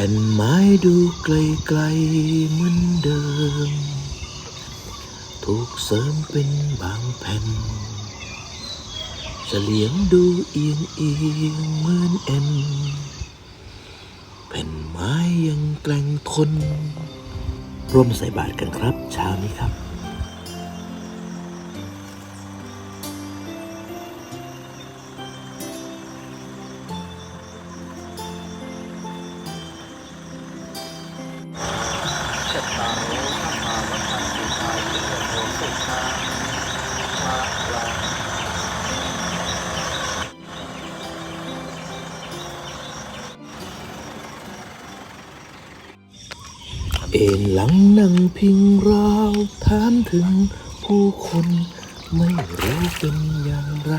ผ่นไม้ดูไกลๆเหมือนเดิม ถูกเสริมเป็นบางแผ่นเฉลียงดูเอียงเอียงเหมือนเอ็นแผ่นไม้ยังแกล่งทน ร่วมใส่บาตรกันครับเช้านี้ครับ โรธรรมาวัฏันติกายเยโรสุชาชาลาเอ็นหลังนั่งพิงราวถามถึงผู้คนไม่รู้เป็นอย่างไร